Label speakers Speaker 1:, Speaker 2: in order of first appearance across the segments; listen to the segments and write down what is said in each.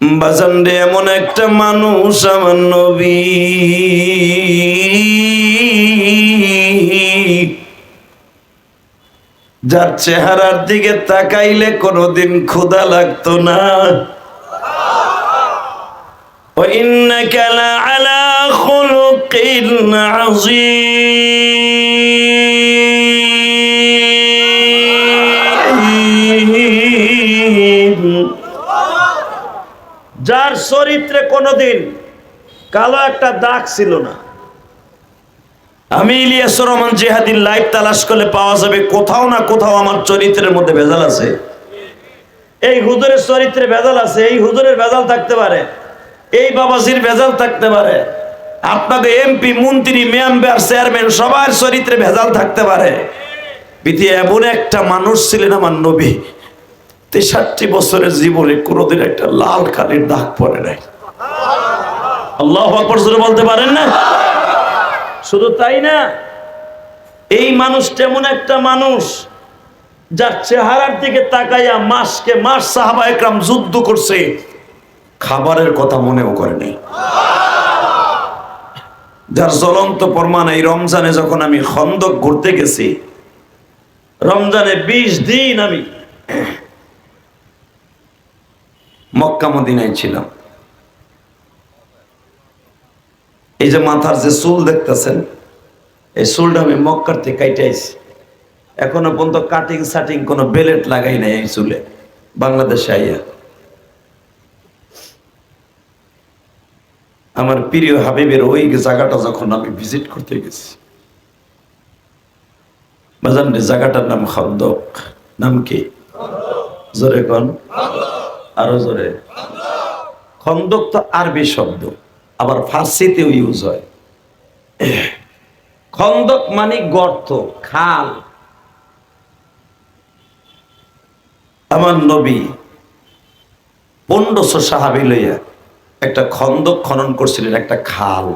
Speaker 1: বাজান রে এমন একটা মানুষ আমার নবী যার চেহারার দিকে তাকাইলে কোনোদিন ক্ষুধা লাগতো না وإنك لعلى خلق عظيم যার চরিত্রে কোনোদিন কালো একটা দাগ ছিল না। আমি ইলিয়াস রহমান জেহাদির লাইভ তালাশ করলে পাওয়া যাবে কোথাও না কোথাও আমার চরিত্রের মধ্যে ভেজাল আছে। এই হুজুরের চরিত্রে ভেজাল আছে, এই হুজুরের ভেজাল থাকতে পারে, এই বাবাজির ভেজাল থাকতে পারে, আপনাদের এমপি মন্ত্রী, মেম্বার, চেয়ারম্যান, সবার চরিত্রে ভেজাল থাকতে পারে। পৃথিবী এমন একটা মানুষ ছিলেন আমার নবী। তেষট্টি বছরের জীবনে কোনোদিন একটা লাল কালির দাগ পড়ে নাই। আল্লাহ বলতে পারেন না? শুধু তাই না, এই মানুষটা এমন একটা মানুষ যার চেহারার দিকে তাকাইয়া মাসকে মাস সাহাবা একরাম যুদ্ধ করছে, খাবারের কথা মনেও করেনি যার জ্বলন্ত প্রমাণ এই রমজানে যখন আমি খন্দক ঘুরতে গেছি, রমজানে বিশ দিন আমি মক্কা মদিনায় ছিলাম। এই যে মাথার যে চুল দেখতেছেন, এই চুলটা আমি মক্কার থেকে কাইটাইছি এখনও পর্যন্ত কাটিং সাটিং কোনো বেলেট লাগাই নাই এই চুলে, বাংলাদেশে আইয়া। আমার প্রিয় হাবিবের ওই জায়গাটা যখন আমি ভিজিট করতে গেছি, বাজান জায়গাটার নাম খন্দক নাম কি? জোরে কন। আরও জোরে। খন্দক তো আরবি শব্দ, আবার ফার্সিতেও ইউজ হয়। খন্দক মানে গর্ত, খাল। আমার নবী পনেরোশো সাহাবি লইয়া একটা খন্দক খনন করছিলেন, একটা খাল।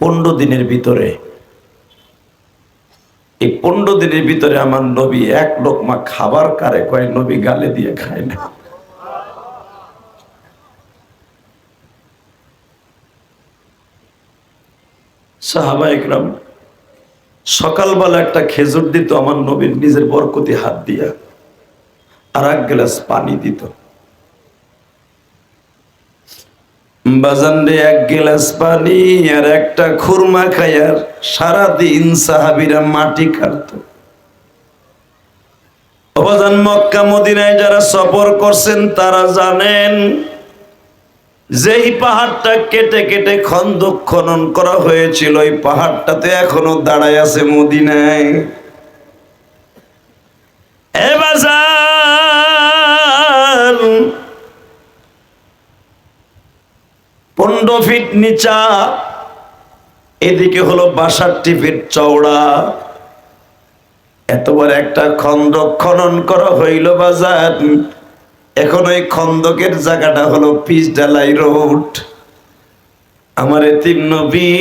Speaker 1: পনেরো দিনের ভিতরে এই পনেরো দিনের ভিতরে আমার নবী এক লোকমা খাবার কারে কয়, নবী গালে দিয়ে খায় না। সাহাবা একরাম, সকালবেলা একটা খেজুর দিত আমার নবীর নিজের বরকতি হাত দিয়া, আর এক গ্লাস পানি দিত। বাজানরে এক গ্লাস পানি আর একটা খুরমা খায়ার সারাদিন সাহাবিরা মাটি কাটত। অবাজান মক্কা, মদিনায় যারা সফর করছেন, তারা জানেন যেই পাহাড়টা কেটে কেটে খন্দ খনন করা হয়েছিল, ওই পাহাড়টাতে এখনও দাঁড়ায় আছে মদিনায়। এ পনেরো ফিট নিচা। এদিকে হলো বাষট্টি ফিট চওড়া। এতবার একটা খন্দক খনন করা হইল বাজার। এখন ওই খন্দকের জায়গাটা হলো পিচ ডালাই রোড। আমার এতিম নবী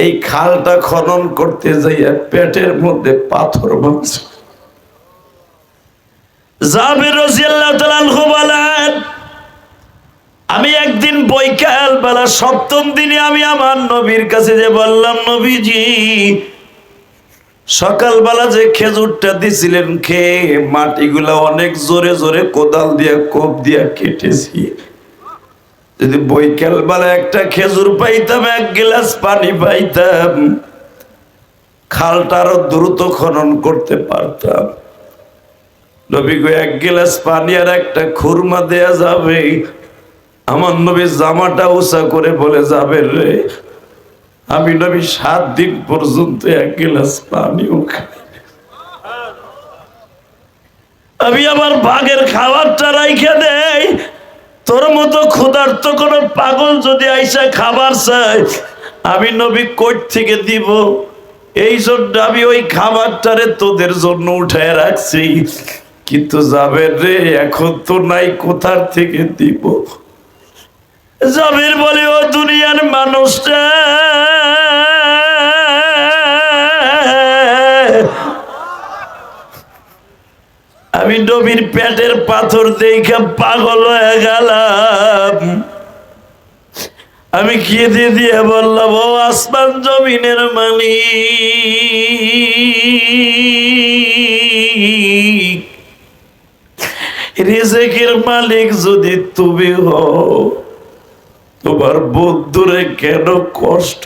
Speaker 1: এই খালটা খনন করতে যাইয়া পেটের মধ্যে পাথর ভাঙছে জাবের বলেন আমি একদিন বৈকাল বেলা সপ্তম দিনে আমি আমার নবীর কাছে যে বললাম, নবীজি, সকালবেলা যে খেজুরটা দিছিলেন খেয়ে মাটিগুলা অনেক জোরে জোরে কোদাল দিয়া, কোপ দিয়া কেটেছি। যদি বৈকাল বেলা একটা খেজুর পাইতাম, এক গিলাস পানি পাইতাম, খালটা আরও দ্রুত খনন করতে পারতাম। নবী এক গিলাস পানি আর একটা খুরমা দেয়া যাবে। আমার নবী জামাটা উঁচা করে বলে, যাবে রে। আমি নবী সাত দিন পর্যন্ত এক গ্লাস পানিও খাই আমি আমার ভাগের খাবারটা রাইখে দেই। তোর মতো ক্ষুধার্ত কোন পাগল যদি আইসা খাবার চায়, আমি নবী কোট থেকে দিব। এই জন্য আমি ওই খাবারটারে তোদের জন্য উঠায় রাখছি। কিন্তু যাবে রে, এখন তো নাই, কোথার থেকে দিব? জাবির বলে ও দুনিয়ার মানুষটা আমি নবীর পেটের পাথর দেখে পাগল হয়ে গেলাম। আমি কেঁদে দিয়ে বললাম, ও আসমান জমিনের মালিক। রিজেকের মালিক যদি তুমি হও তোমার বন্ধুরে কেন কষ্ট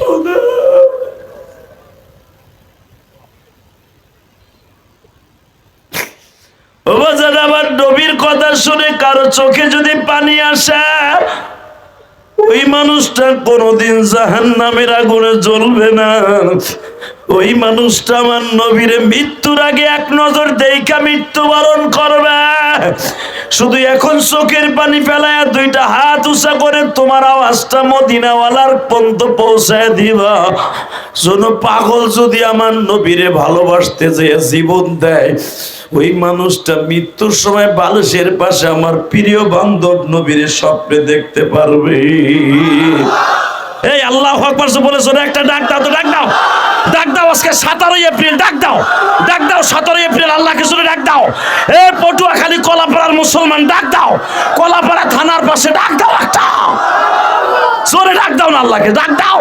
Speaker 1: আমার নবীর কথা শুনে কারও চোখে যদি পানি আসে, ওই মানুষটা কোনোদিন জাহান নামের আগুনে জ্বলবে না। ওই মানুষটা আমার নবীরে মৃত্যুর আগে এক নজর দেখা মৃত্যুবরণ করবে। শুধু এখন চোখের পানি ফেলায় দুইটা হাত উঁচা করে তোমার আওয়াজটা মদিনাওয়ালার পন্ত পৌঁছায় দিবা শোনো, পাগল যদি আমার নবীরে ভালোবাসতে যে জীবন দেয়, ওই মানুষটা মৃত্যুর সময় বালুসের পাশে আমার প্রিয় বান্ধব নবীরে স্বপ্নে দেখতে পারবে। এই আল্লাহ আকবার বলেছ একটা ডাক দাও তো, ডাক দাও। ডাক দাও আজকে সতেরোই এপ্রিল, ডাক দাও। ডাক দাও সতেরোই এপ্রিল, আল্লাহকে শুনে ডাক দাও। এ পটুয়াখালী কলাপাড়ার মুসলমান, ডাক দাও। কলাপাড়া থানার পাশে ডাক দাও একটা। জোরে ডাক দাও না আল্লাহকে, ডাক দাও।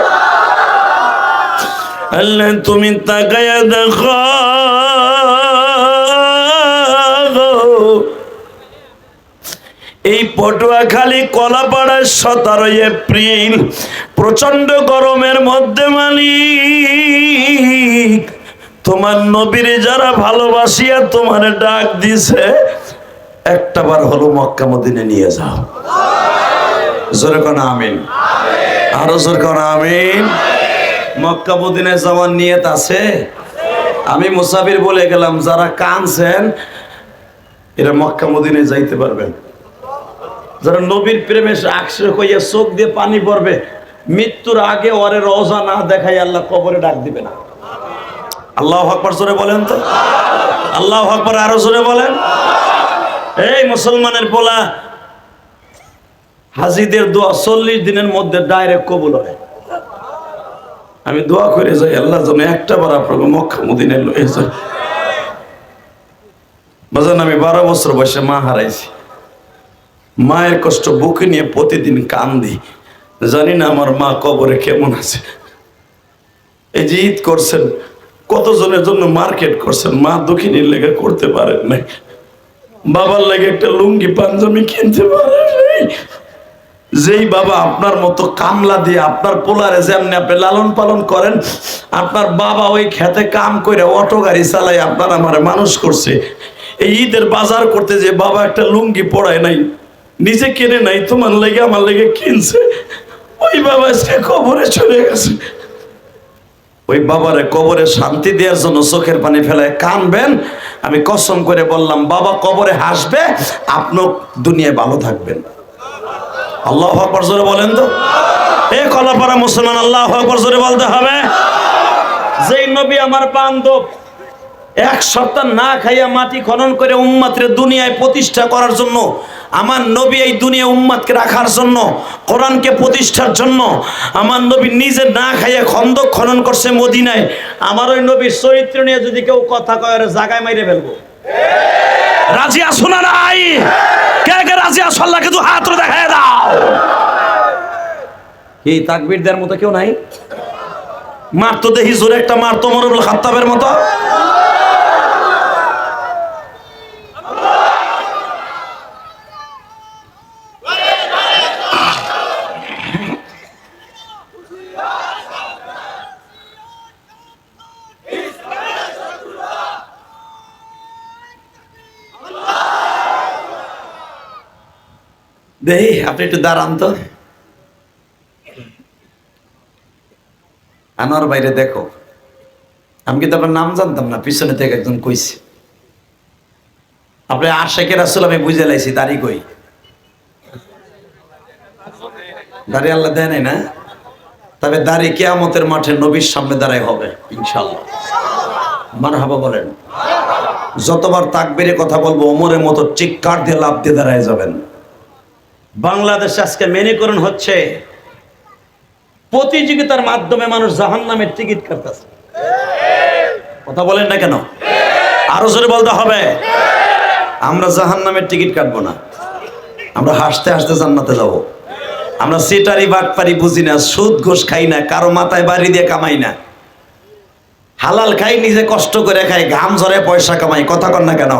Speaker 1: আল্লাহ, তুমি তাকায়া দেখো। এই পটুয়াখালী কলাপাড়ার সতেরোই এপ্রিল প্রচণ্ড গরমের মধ্যে মালিক, তোমার নবীরে যারা ভালোবাসিয়া তোমার ডাক দিছে, একটা বার হলো মক্কা মদিনে নিয়ে যাও। জোরে আমিন। আরও জোরে আমিন। মক্কা মদিনে যাওয়ার নিয়ত আছে? আমি মুসাফির বলে গেলাম, যারা কানছেন এরা মক্কা মদিনে যাইতে পারবেন। যারা নবীর প্রেমে আকশে হইয়া চোখ দিয়ে পানি পড়বে মৃত্যুর আগে ওরে রোজা না দেখাই আল্লাহ কবরে ডাক দিবে না। আল্লাহ আকবর জোরে বলেন তো। আল্লাহ আকবর আরও জোরে বলেন। এই মুসলমানের পোলা, হাজিদের দোয়া চল্লিশ দিনের মধ্যে ডাইরেক্ট কবুল হয়। আমি দোয়া করে যাই আল্লাহ যেন একটা বার আপনাকে মক্কা মদিনে লয়ে যায় বাজান, আমি বারো বছর বয়সে মা হারাইছি। মায়ের কষ্ট বুকে নিয়ে প্রতিদিন কান্দি। জানি না আমার মা কবরে কেমন আছে। এই যে ঈদ করছেন, কতজনের জন্য মার্কেট করছেন? মা দক্ষিণীর লেগে করতে পারেন নাই। বাবার লেগে একটা লুঙ্গি, পাঞ্জাবি কিনতে পারেন নাই। যেই বাবা আপনার মতো কামলা দিয়ে আপনার পোলারে যেমনি আপনি লালন পালন করেন, আপনার বাবা ওই খেতে কাম করে অটো গাড়ি চালাই আপনার আমার মানুষ করছে। এই ঈদের বাজার করতে যে বাবা একটা লুঙ্গি পড়ায় নাই, নিজে কিনে নাই, তোমার লেগে, আমার লেগে কিনছে। ওই বাবা আজকে কবরে চলে গেছে। ওই বাবারে কবরে শান্তি দেওয়ার জন্য চোখের পানি ফেলায় কানবেন। আমি কসম করে বললাম, বাবা কবরে হাসবে, আপনিও দুনিয়ায় ভালো থাকবেন। আল্লাহ আকবর জোরে বলেন তো। এ কলাপাড়া মুসলমান, আল্লাহ আকবর জোরে বলতে হবে। যেই নবী আমার বান্ধব এক সপ্তাহ না খাইয়া মাটি খনন করে উম্মাতরে দুনিয়ায় প্রতিষ্ঠা করার জন্য, আমার নবী এই দুনিয়া উম্মাদকে রাখার জন্য, কোরআনকে প্রতিষ্ঠার জন্য, আমার নবী নিজে না খাইয়া খন্দক খনন করছে মদিনায়, আমার ওই নবীর চরিত্র নিয়ে যদি কেউ কথা কয় জাগায় মাইরে ফেলব। রাজি আসো না নাই? কে কে রাজি আসো আল্লাহকে তো হাত দেখায় দাও। কি, তাকবীর দেওয়ার মতো কেউ নাই? মার তো দেখি জোরে একটা মার তো মরুল খাত্তাবের মতো। দেহি আপনি একটু দাঁড়ান তো। আনোয়ার বাইরে দেখো, আমি কিন্তু আপনার নাম জানতাম না, পিছনে থেকে একজন আপনি আসলে আমি বুঝে লাইছি, দাড়ি কই? আল্লাহ দেয় নাই না? তবে দাড়ি কেয়ামতের মাঠে নবীর সামনে দাঁড়াই হবে ইনশাল্লাহ মার হাবা বলেন, যতবার তাকবিরে কথা বলব, ওমরের মতো চিৎকার দিয়ে লাভ দিয়ে দাঁড়ায় যাবেন। বাংলাদেশে আজকে মেনেকরণ হচ্ছে। প্রতিযোগিতার মাধ্যমে মানুষ জাহান নামের টিকিট কাটতেছে। কথা বলেন না কেন? আরও জোরে বলতে হবে। আমরা জাহান নামের টিকিট কাটবো না। আমরা হাসতে হাসতে জান্নাতে যাব। আমরা সেটারি, বাটপারি বুঝি না, সুদ ঘোষ খাই না, কারও মাথায় বাড়ি দিয়ে কামাই না। হালাল খাই, নিজে কষ্ট করে খাই, ঘাম ঝরে পয়সা কামাই, কথা কর না কেন?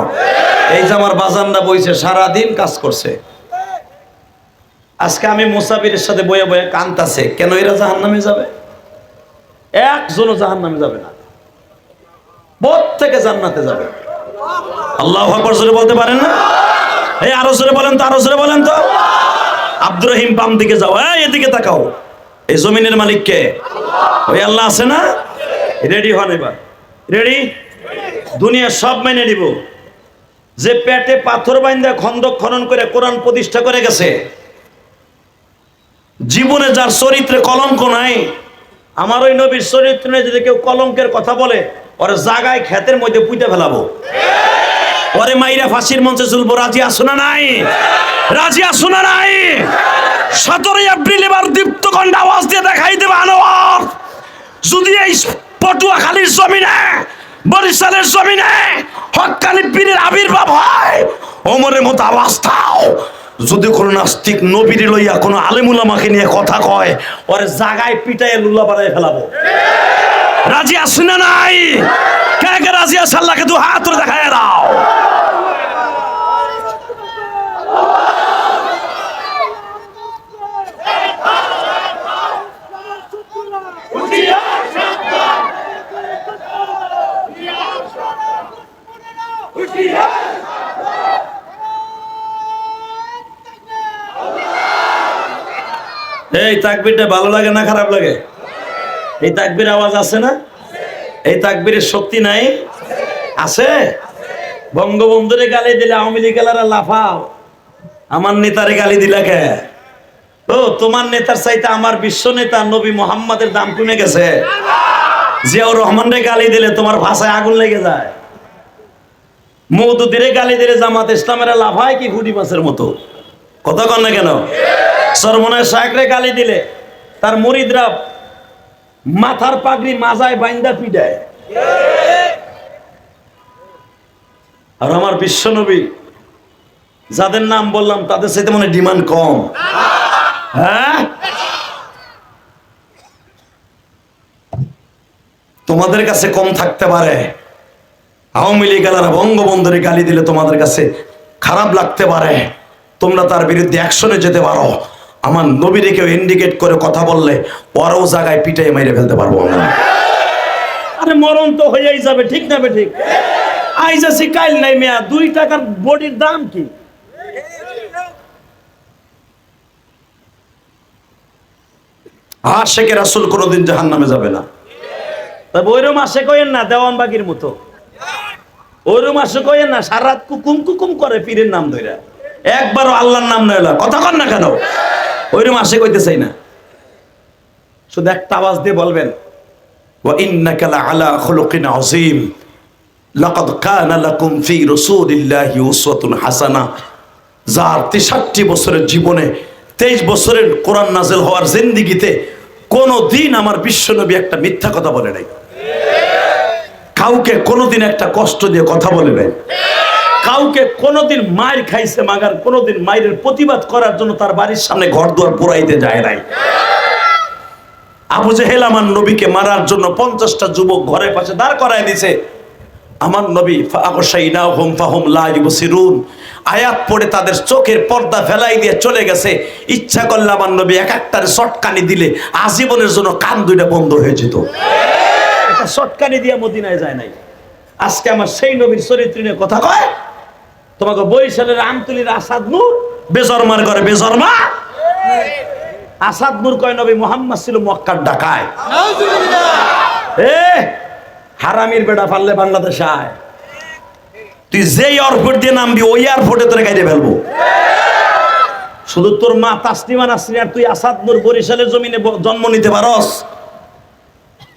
Speaker 1: এই যে আমার বাজানরা বইছে, সারাদিন কাজ করছে। আজকে আমি মুসাফিরের সাথে বয়ে বয়ে কান্তাছে, কেন এরা জাহান নামে যাবে? একজনও জাহান নামে যাবে না। প্রত্যেকে জান্নাতে যাবে। আল্লাহ আকবর জোরে বলতে পারেন না? এই আরও জোরে বলেন তো, আরও জোরে বলেন তো। আব্দুর রহিম বাম দিকে যাও, এই এদিকে তাকাও। এই জমিনের মালিক কে? ওই আল্লাহ আছে না? রেডি হন এবার। রেডি দুনিয়া সব মেনে নিব। যে পেটে পাথর বাইন্দা খন্দক খনন করে কোরআন প্রতিষ্ঠা করে গেছে জীবনে যার চরিত্রে কলঙ্ক নাই, আমার ওই নবীর চরিত্র যদি কেউ কলঙ্কের কথা বলে, ওর জাগায় ক্ষেতের মধ্যে পুঁতে ফেলাবো। পরে মাইরা ফাঁসির মঞ্চে চলবো রাজি আসো না নাই? রাজি আসো না নাই? সতেরোই এপ্রিল এবার দীপ্তকণ্ড আওয়াজ দিয়ে দেখাই দেবে আনোয়ার। যদি এই পটুয়াখালীর জমিনে, বরিশালের জমিনে হকানি পীরের আবির্ভাব হয়, ওমরের মতো আওয়াজ দাও। যদি কোনো নাস্তিক নবীর লইয়া কোনো আলেমুলামাকে নিয়ে কথা কয়, ওরে জাগায় পিটায় লুল্লা বাড়াই ফেলাবো। রাজি আসুন না নাই? কে কে রাজি আসাল্লাহকে দু হাত দেখায় দাও। এই তাকবিরটা ভালো লাগে না খারাপ লাগে? এই তাকবির আওয়াজ আছে না? এই তাকবিরের শক্তি নাই? আছে? বঙ্গবন্ধুরে গালি দিলে আওয়ামী লীগেলারা লাফাও। আমার নেতারে গালি দিলা কে? ও, তোমার নেতার চাইতে আমার বিশ্ব নেতা নবী মোহাম্মদের দাম কমে গেছে। জিয়াউর রহমানরে গালি দিলে তোমার ভাষায় আগুন লেগে যায়। মৌদুদিরে গালি দিলে জামাত ইসলামের লাফায় কি ফুটি মাছের মতো? কথা কন না কেন? সরমনের শাকরে গালি দিলে, তার মরিদরা মাথার পাগড়ি মাজায় বাইন্দা পিডায় আর আমার বিশ্বনবী, যাদের নাম বললাম, তাদের সাথে মনে ডিমান্ড কম। হ্যাঁ? তোমাদের কাছে কম থাকতে পারে। আওয়ামী লীগ গালারা বঙ্গবন্ধুরে গালি দিলে তোমাদের কাছে খারাপ লাগতে পারে। তোমরা তার বিরুদ্ধে অ্যাকশনে যেতে পারো। আমার নবীরে কেউ ইন্ডিকেট করে কথা বললে ওরাও জায়গায় পিটাই মেরে ফেলতে পারব আমরা। আরে মরণ তো হয়েই যাবে ঠিক না বে ঠিক? আইজ আছি কাইল নাই মেয়া দুই টাকার বডির দাম কি? আশেকে রাসুল কোনোদিন জাহান নামে যাবে না। তা ওইরম আশে কইেন না দেওয়ান বাগির মতো। ওইরম আশে কইেন না সারা রাত কুকুম কুকুম করে পীরের নাম ধইরা। একবারও আল্লাহর নাম নইলা কথা কন না কেন? ওইরম আশে কইতে চাই না। শুধু একটা আওয়াজ দিয়ে বলবেন, ওয়া ইন্নাকা লাআলা খুলুকিন আযীম। লাকাদ কানা লাকুম ফি রাসূলিল্লাহি উসওয়াতুন হাসানা। যার 63 বছরের জীবনে 23 বছরের কোরআন হওয়ার আমার বিশ্বনবী একটা মিথ্যা কথা বলে নাই। কাউকে কোনোদিন একটা কষ্ট দিয়ে কথা বলে নাই। কাউকে কোনোদিন মায়ের খাইছে মাগার, কোনোদিন মায়ের প্রতিবাদ করার জন্য তার বাড়ির সামনে ঘর দুয়ার পুরাইতে যায় নাই। আবু জেহেল আমার নবীকে মারার জন্য পঞ্চাশটা যুবক ঘরের পাশে দাঁড় করায় দিছে। আমার নবী আয়াত পড়ে তাদের চোখের পর্দা ফেলাই দিয়ে চলে গেছে। ইচ্ছা করলে আমার নবী এক একটার শটকানি দিলে, আজীবনের জন্য কান দুইটা বন্ধ হয়ে যেত। একটা শটকানি দিয়ে মদিনায় যায় নাই। আজকে আমার সেই নবীর চরিত্র নিয়ে কথা কয় তোমাকে বরিশালের আমতুলির আসাদ নূর বেজরমার করে বেজরমা। আসাদ নূর কয় নবী মোহাম্মদ ছিল মক্কার ডাকায়। এ হারামির বেটা পারলে বাংলাদেশে আয়। তুই যে এয়ারপোর্ট দিয়ে নামবি ওই এয়ারপোর্টে তোরে গাইতে ফেলব। শুধু তোর মা তাসলিমা নাসরিন আর তুই আসাদ নূর বরিশালের জমিনে জন্ম নিতে পারস?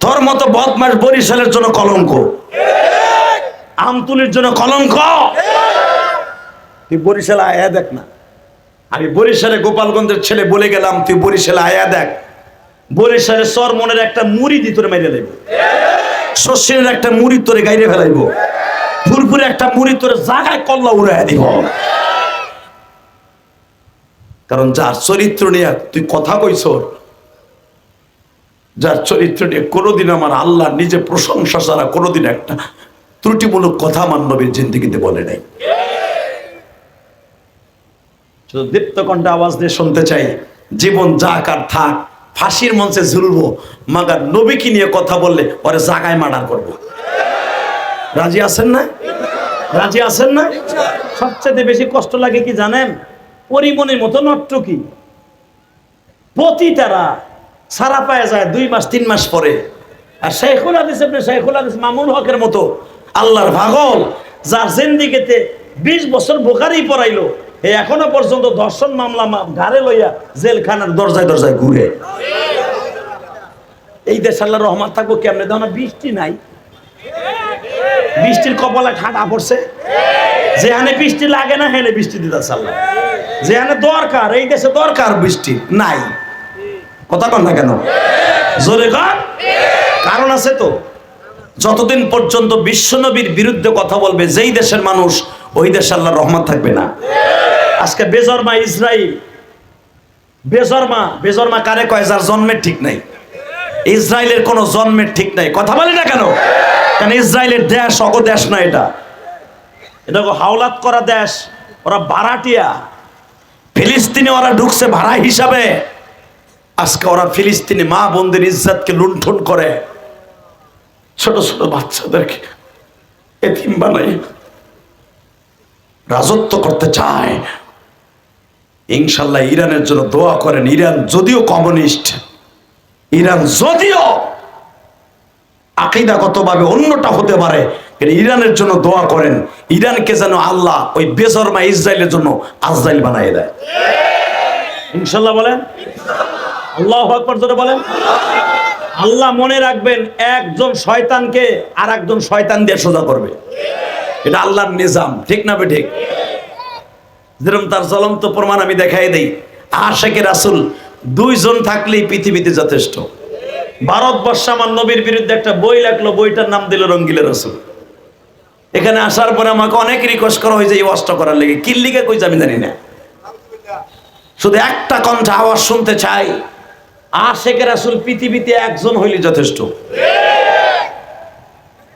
Speaker 1: তোর মতো বদমাস বরিশালের জন্য কলঙ্ক। আমতুলির জন্য কলঙ্ক। তুই বরিশালে আয়া দেখ না। আমি বরিশালে গোপালগঞ্জের ছেলে বলে গেলাম, তুই বরিশালে আয়া দেখ। বরিশালে সর মনের একটা মুড়ি দি তোরে মেরে দেবে। শস্যের একটা মুড়ি তোরে গাইরে ফেলাইবো। ফুরফুরে একটা মুড়ি তোর জায়গায় কল্লা উড়াই দিব। কারণ যার চরিত্র নিয়ে তুই কথা কইছ, যার চরিত্র নিয়ে কোনোদিন আমার আল্লাহ নিজে প্রশংসা ছাড়া কোনোদিন একটা ত্রুটিমূলক কথা মান্নবীর জিন্দিগিতে বলে নাই। শুধু দীপ্ত কণ্ঠে আওয়াজ দিয়ে শুনতে চাই। জীবন যাক আর থাক, ফাঁসির মঞ্চে ঝুলবো, মাগার নবীকে নিয়ে কথা বললে ওরে জাগায় মার্ডার করব। রাজি আছেন না? রাজি আছেন না? সবচেয়ে বেশি কষ্ট লাগে কি জানেন? পরিমণের মতো নট্টকি পতি তারা সারা পায়ে যায় দুই মাস, তিন মাস পরে। আর শেখুল হাদিস আপনি শেখুল হাদিস মামুন হকের মতো আল্লাহর ভাগল, যার জিন্দিগিতে বিশ বছর বোকারি পড়াইলো এ এখনও পর্যন্ত দর্শন মামলা ঘাড়ে লইয়া জেলখানার দরজায় দরজায় ঘুরে। এই দেশ আল্লাহ রহমান থাকব কেমনে না বৃষ্টি নাই। বৃষ্টির কপালে ঠাঁটা পড়ছে। যেখানে বৃষ্টি লাগে না হেনে বৃষ্টি দিতেছে আল্লাহ। যেখানে দরকার, এই দেশে দরকার বৃষ্টি নাই। কথা কন না কেন? জোরে কারণ আছে তো, যতদিন পর্যন্ত বিশ্বনবীর বিরুদ্ধে কথা বলবে, যেই দেশের মানুষ, ওই দেশে আল্লাহ রহমান থাকবে না। আজকে বেজরমা ইসরাইল। বেজরমা বেজরমা কারে কয়, যার জন্মের ঠিক নাই। ইসরায়েলের কোনো জন্মের ঠিক নাই। কথা বলে না কেন? কারণ ইসরায়েলের দেশ অগ দেশ না এটা? এটা হাওলাত করা দেশ। ওরা ভাড়াটিয়া। ফিলিস্তিনে ওরা ঢুকছে ভাড়া হিসাবে। আজকে ওরা ফিলিস্তিনি মা বোনদের ইজ্জাতকে লুণ্ঠন করে। ছোট ছোট বাচ্চাদেরকে এতিম বানাই রাজত্ব করতে চায়। ইনশাল্লাহ ইরানের জন্য দোয়া করেন। ইরান যদিও কমিউনিস্ট, ইরান যদিও আকিদাগতভাবে অন্যটা হতে পারে ইরানের জন্য দোয়া করেন। ইরানকে যেন আল্লাহ ওই বেজরমা ইসরায়েলের জন্য আজরাইল বানিয়ে দেয়। ইনশাল্লাহ বলেন? আল্লাহ জোরে বলেন। আল্লাহ মনে রাখবেন, একজন শয়তানকে আর একজন শয়তান দিয়ে সোজা করবে। এটা আল্লাহর নিজাম, ঠিক না বে ঠিক? যেরকম তার জ্বলন্ত প্রমাণ আমি দেখাই দেই। আশেকে রাসুল দুইজন থাকলেই পৃথিবীতে যথেষ্ট। ভারতবর্ষ আমার নবীর বিরুদ্ধে একটা বই লাগল, বইটার নাম দিল রঙ্গিলে রসুল। এখানে আসার পরে আমাকে অনেক রিকোয়েস্ট করা হয়েছে এই ওয়াজটা করার লেগে। কিল্লিকে কই আমি জানি না। শুধু একটা কণ্ঠ আওয়াজ শুনতে চাই। আশেকের রাসুল পৃথিবীতে একজন হইলে যথেষ্ট।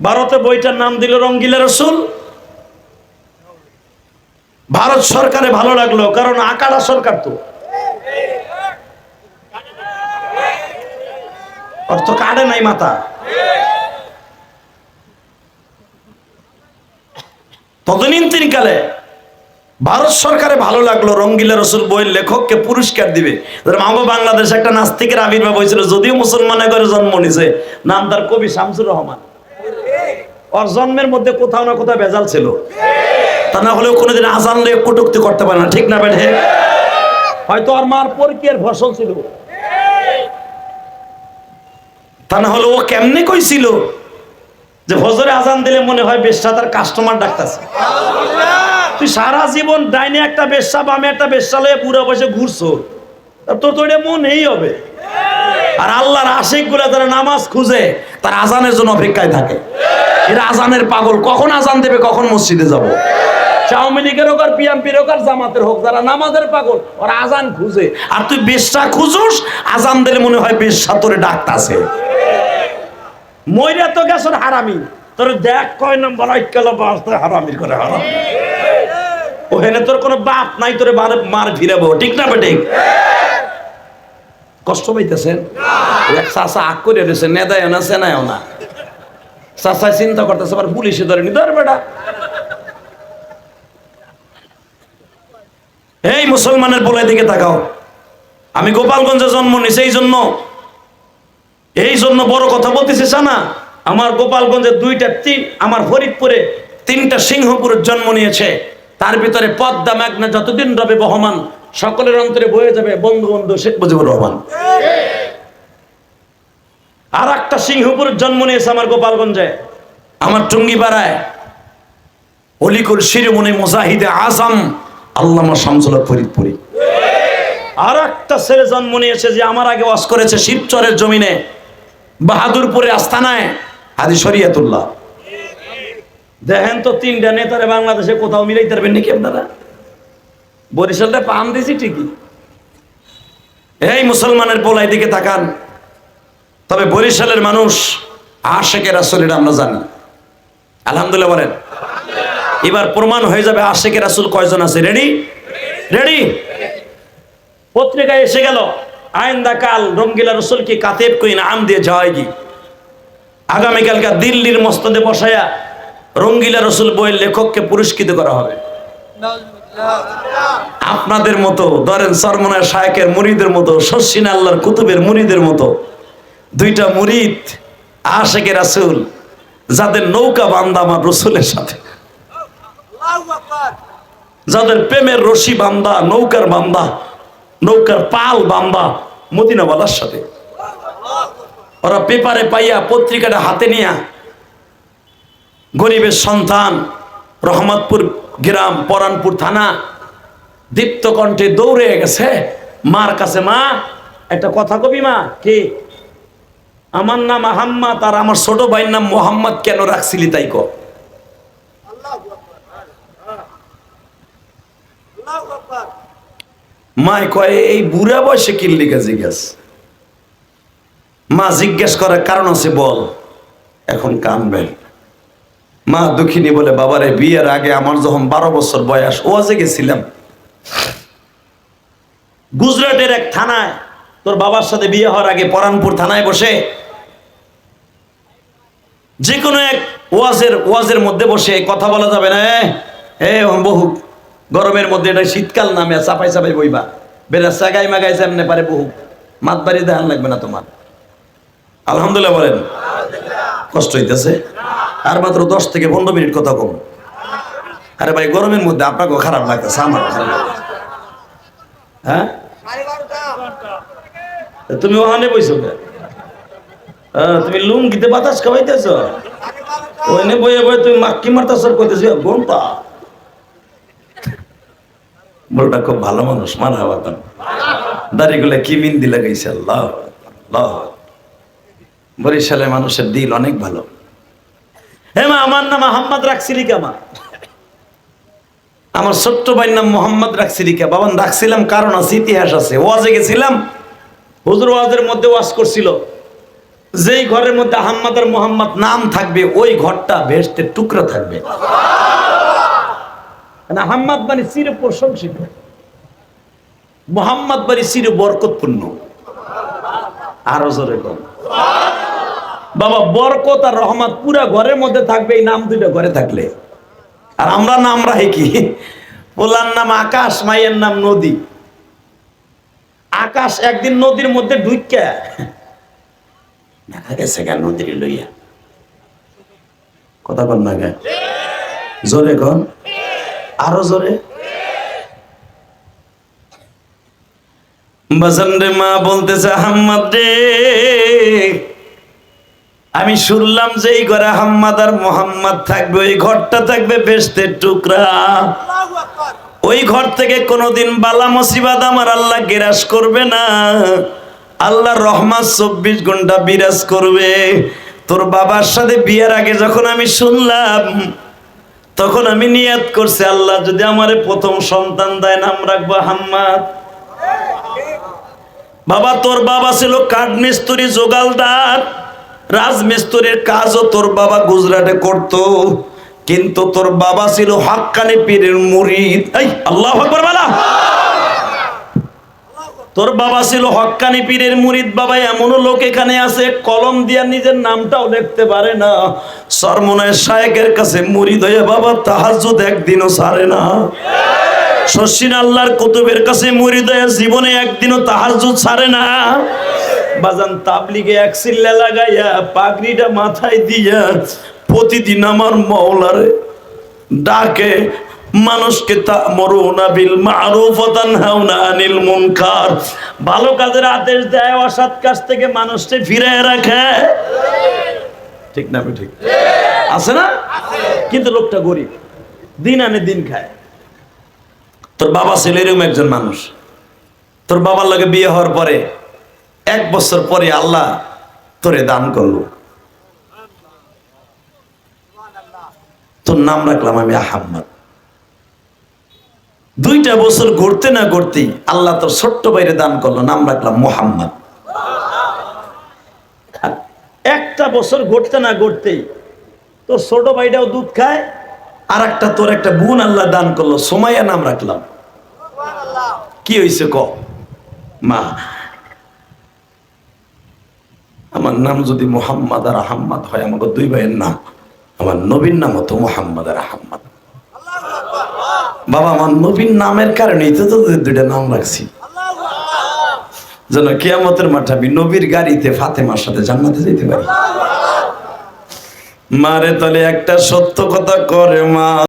Speaker 1: ভারতে বইটার নাম দিল রঙ্গিলা রসুল। ভারত সরকারে ভালো লাগল, কারণ আকাড়া সরকার তো। অর্থ কাটে নাই মাথা। তদনীতিন কালে ভারত সরকারে ভালো লাগল, রঙ্গিলা রসুল বইয়ের লেখককে পুরস্কার দিবে। মামা বাংলাদেশ একটা নাস্তিকের আবির্ভাব হয়েছিল, যদিও মুসলমান করে জন্ম নিছে, নাম তার কবি শামসুর রহমান। ওর জন্মের মধ্যে কোথাও না কোথাও ভেজাল ছিল। তা না হলেও কোনোদিন আজান লয়ে কটুক্তি করতে পারে না ঠিক না বেঠে? হয়তো ওর মার পরকীয়ার ফসল ছিল। তা না হলে ও কেমনে কইছিল যে ফজরে আজান দিলে মনে হয় বেশটা তার কাস্টমার ডাকতেছে? তুই সারা জীবন ডাইনে একটা বেশ্যা বামে একটা বেশ্যা লয়ে বুড়ো বসে ঘুরছো। তোর তো এটা মনেই হবে। আর আল্লাহর আশেকগুলা তারা নামাজ খুঁজে তার আজানের জন্য অপেক্ষায় থাকে। এরা আজানের পাগল। কখন আজান দেবে কখন মসজিদে যাব? আওয়ামী লীগের হোক আর পিএমপির হোক আর জামাতের হোক, যারা নামাজের পাগল, ওরা আজান খুঁজে। আর তুই বেশ্যা খুঁজোস আজান দিলে মনে হয় ডাকতাছে। মইরা তো হারামি। তোর দেখ কয় নম্বর হারামির করে হারাম। ওখানে তোর কোনো বাপ নাই, তোরে মার ঠিক না বেঠিক? কষ্ট পাইতেছেন? এক করে দিয়েছে না সেনায়ও না। চাষা চিন্তা করতেছে, আবার পুলিশে ধরেনি। ধর বেটা। এই মুসলমানের বলে দিকে তাকাও। আমি গোপালগঞ্জে জন্ম নিছি, এই জন্য এই জন্য বড় কথা বলতেছি না আমার গোপালগঞ্জের দুইটা তিন আমার ফরিদপুরে তিনটা সিংহপুরের জন্ম নিয়েছে। তার ভিতরে পদ্মা, মেঘনা, যতদিন রবে বহমান, সকলের অন্তরে বয়ে যাবে বন্ধু বন্ধু শেখ মুজিবুর রহমান। আর একটা সিংহপুরের জন্ম নিয়েছে আমার গোপালগঞ্জে। আমার টুঙ্গিপাড়ায় অলিকুল শিরোমণি মুজাহিদে আজম আল্লামা শামসুল ফরিদপুরি। আর একটা ছেলে জন্ম নিয়েছে যে আমার আগে ওয়াজ করেছে শিবচরের জমিনে বাহাদুরপুরে আস্তানায় হাদি শরিয়াতুল্লাহ। দেখেন তো তিনটা নেতারে বাংলাদেশে কোথাও মিলাইতে পারবেন নাকি আপনারা? বরিশালটা পাম দিছি ঠিকই। এই মুসলমানের পোলাই দিকে তাকান। তবে বরিশালের মানুষ আশেকের এটা আমরা জানি। আলহামদুলিল্লাহ বলেন। এবার প্রমাণ হয়ে যাবে আশেকের রাসুল কয়জন আছে। রেডি রেডি পত্রিকায় এসে গেল, আইন্দা কাল রঙ্গিলা রসুলকে কাতেব কইন আম দিয়ে যাওয়াই আগামীকালকা দিল্লির মস্তদে বসায়া রঙ্গিলা রসুল বইয়ের লেখককে পুরস্কৃত করা হবে। আপনাদের মতো, ধরেন সরমনার শায়কের মুরিদের মতো শস্যিন আল্লাহর কুতুবের মুরিদের মতো, দুইটা মুরিদ আশেকে রাসুল, যাদের নৌকা বান্দা আমার রসুলের সাথে। যাদের প্রেমের রশি বান্দা, নৌকার বান্দা, নৌকার পাল বান্দা মদিনাওয়ালার সাথে। ওরা পেপারে পাইয়া, পত্রিকাটা হাতে নিয়া গরিবের সন্তান, রহমতপুর গ্রাম, পরানপুর থানা, দীপ্ত কণ্ঠে দৌড়ে গেছে। মার কাছে, মা, একটা কথা কবি, মা, কি? আমার নাম আহাম্মদ আর আমার ছোট ভাইয়ের নাম মোহাম্মদ, কেন রাখছিলি তাই কো মায় কয় এই বুড়া বয়সে কিল্লিকা জিজ্ঞাস? মা জিজ্ঞেস করার কারণ আছে বল। এখন কানবেন মা দুঃখিনী বলে বাবারে বিয়ের আগে আমার যখন বারো বছর বয়স ওয়াজে গেছিলাম। গুজরাটের এক থানায় তোর বাবার সাথে বিয়ে হওয়ার আগে পরানপুর থানায় বসে যে কোনো এক ওয়াজের ওয়াজের মধ্যে বসে কথা বলা যাবে না এ, বহু গরমের মধ্যে এটা শীতকাল নামে, চাপাই চাপাই বইবা। বেড়া সাগাই মাগাই যেমনে পারে বহু। মাত বাড়ি দেখান লাগবে না তোমার। আলহামদুলিল্লাহ বলেন। কষ্ট হইতেছে। আর মাত্র দশ থেকে পনেরো মিনিট কথা কম। আরে ভাই, গরমের মধ্যে আপনাকে খারাপ লাগতেছে আমার হ্যাঁ? তুমি ওখানে বইছো তুমি লুঙ্গিতে বাতাস খাওয়াইতেছ? ওইনে বইয়ে বই তুমি মাক্কি মারতাছ কইতেছ ঘণ্টা বলটা খুব ভালো মানুষ, মারা বাতান দাড়িগুলো কি মিন্দি লাগাইছে, আল্লাহ বরিশালের মানুষের দিল অনেক ভালো। হ্যাঁ মা, আমার নাম আহম্মদ রাখছিলি কেমা আমার ছোট্ট ভাইয়ের নাম মোহাম্মদ রাখছিলি কে বাবান রাখছিলাম কারণ আছে, ইতিহাস আছে। ওয়াজে গেছিলাম, হুজুর ওয়াজের মধ্যে ওয়াজ করছিল। যেই ঘরের মধ্যে আহম্মদ আর মোহাম্মদ নাম থাকবে, ওই ঘরটা ভেস্টের টুকরা থাকবে। আহম্মদ মানে চির প্রশংসিত। মোহাম্মদ মানে চির বরকতপূর্ণ। আরও জোরে বাবা, বরকত আর রহমত পুরা ঘরের মধ্যে থাকবে, এই নাম দুইটা ঘরে থাকলে। আর আমরা নাম রাখি কি? পোলার নাম আকাশ মাইয়ের নাম নদী। আকাশ একদিন নদীর মধ্যে ঢুইকা দেখা গেছে গা নদীর লইয়া। কথা কন না গা। জোরে কন। আরও জোরে। বাজান রে মা বলতেছে হাম্মাদ রে আমি শুনলাম যে এই ঘরে হাম্মাদ আর মোহাম্মদ থাকবে ওই ঘরটা থাকবে বেস্তের টুকরা। ওই ঘর থেকে কোনোদিন বালা মুসিবাত আমার আল্লাহ গেরাস করবে না। আল্লাহ রহমান চব্বিশ ঘণ্টা বিরাজ করবে। তোর বাবার সাথে বিয়ের আগে যখন আমি শুনলাম তখন আমি নিয়াত করছি, আল্লাহ যদি আমার প্রথম সন্তান দেয়, নাম রাখব হাম্মাদ। বাবা, তোর বাবা ছিল কাঠ মিস্ত্রি, জোগালদার। রাজমিস্ত্রির কাজও তোর বাবা গুজরাটে করত, কিন্তু তোর বাবা ছিল হাক্কানি পীরের এই, আল্লাহ বলা তোর বাবা ছিল হক্কানি পীরের মুরিদ বাবা, এমনও লোক এখানে আছে, কলম দিয়া নিজের নামটাও লিখতে পারে না। সরমনের শায়েকের কাছে মুরিদ হয়ে, বাবা, তাহাজ্জুদ একদিনও সারে না। শশিন আল্লাহর কুতুবের কাছে মুরিদ হয়ে, জীবনে একদিনও তাহাজ্জুদ ছাড়ে না। বাজান তাবলিগে এক সিল্লা লাগাইয়া, পাগড়িটা মাথায় দিয়া প্রতিদিন আমার মৌলারে ডাকে মানুষকে বিল মারুফ আনিল ভালো কাজের আদেশ দেয়, অসৎ কাজ থেকে মানুষকে ফিরায় রাখে। ঠিক না ঠিক? আছে না? কিন্তু লোকটা গরিব, দিন আনে দিন খায়। তোর বাবা ছিল এরকম একজন মানুষ। তোর বাবার লগে বিয়ে হওয়ার পরে, এক বছর পরে আল্লাহ তোরে দান করল। তোর নাম রাখলাম আমি আহাম্মদ। দুইটা বছর ঘুরতে না ঘুরতেই আল্লাহ তোর ছোট্ট বাইরে দান করল, নাম রাখলাম মোহাম্মদ। একটা বছর ঘুরতে না ঘুরতেই তোর ছোট ভাইটাও দুধ খায় আর একটা তোর একটা বোন আল্লাহ দান করল, সোমাইয়া নাম রাখলাম। কি হয়েছে ক? মা, আমার নাম যদি মোহাম্মদ আর আহাম্মদ হয়, আমাকে দুই ভাইয়ের নাম, আমার নবীন নাম হতো মোহাম্মদ আর আহাম্মদ। বাবা, আমার নবীর নামের কারণেই তো তোদের দুইটা নাম রাখছি। যেন কেয়ামতের মাঠাবি নবীর গাড়িতে ফাতেমার সাথে জান্নাতে যেতে পারি। মারে তলে একটা সত্য কথা করে মা।